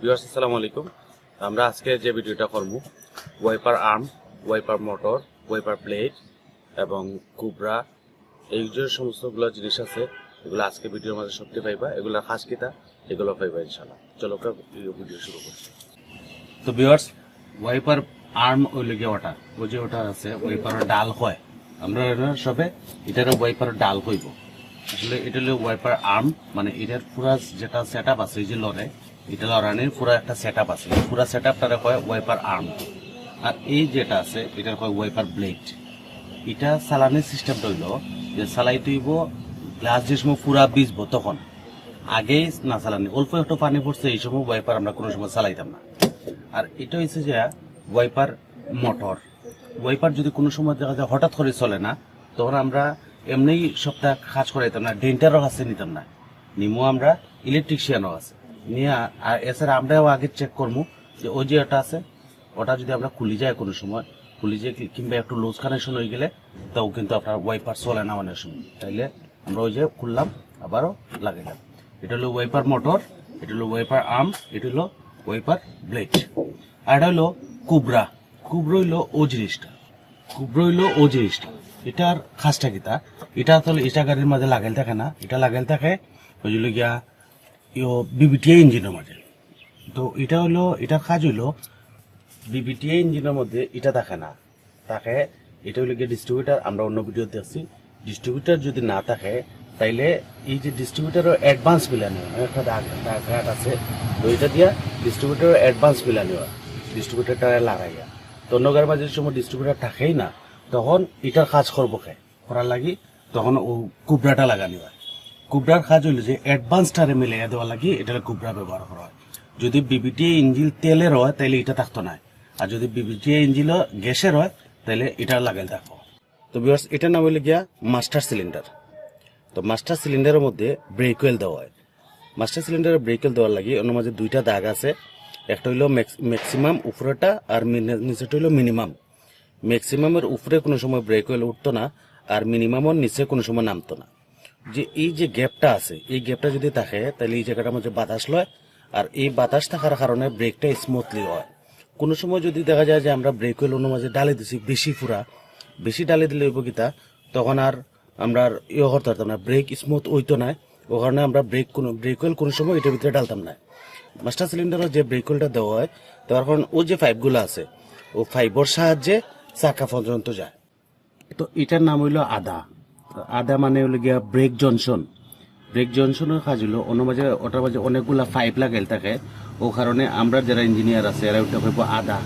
Viewers, আসসালামু আলাইকুম। আমরা আজকে যে ভিডিওটা করব, wiper arm, wiper motor, wiper plate এবং কুবরা, এই যে সমস্তগুলো জিনিস আছে, এগুলো আজকে ভিডিওর মাঝে সত্যি পাইবা, এগুলো খাস কিতা এগুলো পাইবা ইনশাল্লাহ চলো ভিডিও শুরু করছি। তো ভিউয়ার্স, ওয়াইপার আর্ম ওই লেগে ওটা। ওই যে ওটা আছে, ওয়াইপারের ডাল হয়। আমরা সবে এটার ওয়াইপার ডাল হইব। আসলে এটা হলো ওয়াইপার আর্ম মানে এটার পুরা যেটা সেট আছে, এই যে লড়ে এটা লড়ানির পুরা একটা সেট আপ আছে পুরা সেট আপটারে ওয়াইপার আর্ম আর এই যেটা আছে, এটার কয় ওয়াইপার ব্লেড এটা চালানির সিস্টেমটা হইল যে চালাই তুইব গ্লাস যে সময় পুরা বিজবো তখন। আগেই না চালানি, অল্প একটু পানি পড়ছে, এই সময় ওয়াইপার আমরা কোনো সময় চালাইতাম না। আর এটা হচ্ছে যে ওয়াইপার মোটর ওয়াইপার যদি কোনো সময় দেখা যায় হঠাৎ করে চলে না, তখন আমরা এমনি সপ্তাহ কাজ করাইতাম না ডেন্টারও কাছে নিতাম না। নিমো আমরা ইলেকট্রিশিয়ানও আছে। নিয়ে আর এছাড়া আমরাও আগে চেক করব যে ওই যে ওটা আছে, ওটা যদি আমরা খুলি যায় কোনো সময়, খুলি কি- কিংবা একটু লুজ কানেকশন হয়ে গেলে, তাও কিন্তু আপনার ওয়াইপার চলে না অনেক সময়। তাইলে আমরা ওই যে খুললাম, আবারও লাগাইলাম। এটা হলো ওয়াইপার মোটর এটা হলো ওয়াইপার আর্ম এটা হলো ওয়াইপার ব্লেড আর এটা হলো কুবরা কুবরা হইল ও জিনিসটা। কুবরা হইল ও জিনিসটা। এটার খাসটা কিতা এটা আসলে এটা গাড়ির মাঝে লাগাইল থাকে না। এটা লাগাইল থাকে, ওই যে গিয়া ইয়ো বিবিটিআই ইঞ্জিনের মাঝে তো এটা হলো এটার কাজ হইল বিবিটিআই ইঞ্জিনের মধ্যে এটা থাকে না। থাকে, এটা হলো গিয়ে ডিস্ট্রিবিউটার আমরা অন্য ভিডিও দেখছি ডিস্ট্রিবিউটার যদি না থাকে, তাইলে এই যে ডিস্ট্রিবিউটারও অ্যাডভান্স মিলানি হয় একটা দাগ দাগ আছে। তো এটা দিয়া ডিস্ট্রিবিউটারও অ্যাডভান্স মিলানি হয় ডিস্ট্রিবিউটারটা লাগাইয়া। তো গাড়ির মাঝে সময় ডিস্ট্রিবিউটার থাকেই না, তখন এটার কাজ করব খায় করার লাগি, তখন ও কুবরাটা লাগানি হয় কুবরার কাজ হইল যে অ্যাডভান্সটারে মিলাইয়া দেওয়া লাগি এটা কুবরা ব্যবহার করা হয়। যদি বিবিটি ইঞ্জিন তেলের হয় তাহলে এটা থাকতো না। আর যদি বিবিটি ইঞ্জিন গ্যাসের হয় তাহলে এটা লাগাই থাকব। তো বিয়ার্স এটার নাম হইলে গিয়া মাস্টার সিলিন্ডার তো মাস্টার সিলিন্ডারের মধ্যে ব্রেক ওয়েল দেওয়া হয়। মাস্টার সিলিন্ডারে ব্রেক ওয়েল দেওয়ার লাগি ওর মাঝে দুইটা দাগ আছে। একটা হইল ম্যাক্সিমাম উপরেটা আর নিচেটা হইল মিনিমাম ম্যাক্সিমামের উপরে কোনো সময় ব্রেক ওয়েল উঠতো না, আর মিনিমামের নিচে কোনো সময় নামতো না। যে এই যে গ্যাপটা আছে, এই গ্যাপটা যদি থাকে, তাহলে এই জায়গাটার মধ্যে বাতাস লয়, আর এই বাতাস থাকার কারণে ব্রেকটা স্মুথলি হয়। কোনো সময় যদি দেখা যায় যে আমরা ব্রেক ওয়েল অন্য মাঝে ডালে দিছি, বেশি ফুরা, বেশি ডালে দিলে হইব কিতা? তখন আর আমরা ইয়ে করতে পারতাম না ব্রেক স্মুথ হইতো না, ও কারণে আমরা ব্রেক কোনো ব্রেক ওয়েল কোনো সময় এটার ভিতরে ডালতাম না। মাস্টার সিলিন্ডারও যে ব্রেক ওয়েলটা দেওয়া হয়, তার কারণ ও যে পাইপগুলো আছে, ও ফাইবর সাহায্যে চাকা পর্যন্ত যায়। তো এটার নাম হইল আদা আদা মানে হলো গিয়া ব্রেক জনসন ব্রেক জনসনের কাজ হলো, অন্য মাঝে ওটার মাঝে অনেকগুলা পাইপ লাগাইল থাকে। ও কারণে আমরা যারা ইঞ্জিনিয়ার আছে, এরা ওটা কইব আদা।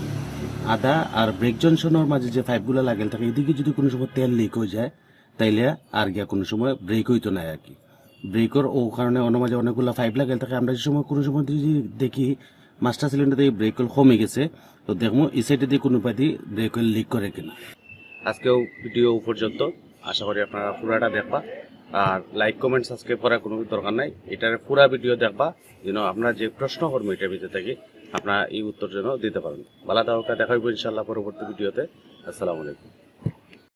আদা আর ব্রেক জনসনের মাঝে যে পাইপগুলা লাগাইল থাকে, এদিকে যদি কোনো সময় তেল লিক হয়ে যায়, তাইলে আর গিয়া কোনো সময় ব্রেক হইতো না আর কি ব্রেকর ও কারণে অন্য মাঝে অনেকগুলা পাইপ লাগাইল থাকে। আমরা যে সময় কোনো সময় যদি দেখি মাস্টার সিলিন্ডার দিয়ে ব্রেক কমে গেছে, তো দেখব এই সাইডে দিয়ে কোনো পাতি ব্রেক লিক করে কিনা। আজকেও ভিডিও পর্যন্ত। আশা করি আপনারা পুরাটা দেখবা। আর লাইক কমেন্ট সাবস্ক্রাইব করার কোনো দরকার নাই। এটার পুরা ভিডিও দেখবা, যেন আপনার যে প্রশ্ন করব এটার ভিতরে থেকে আপনারা এই উত্তর যেন দিতে পারেন। ভালো থাকা, দেখা হইব ইনশাল্লাহ পরবর্তী ভিডিওতে আসসালামু আলাইকুম।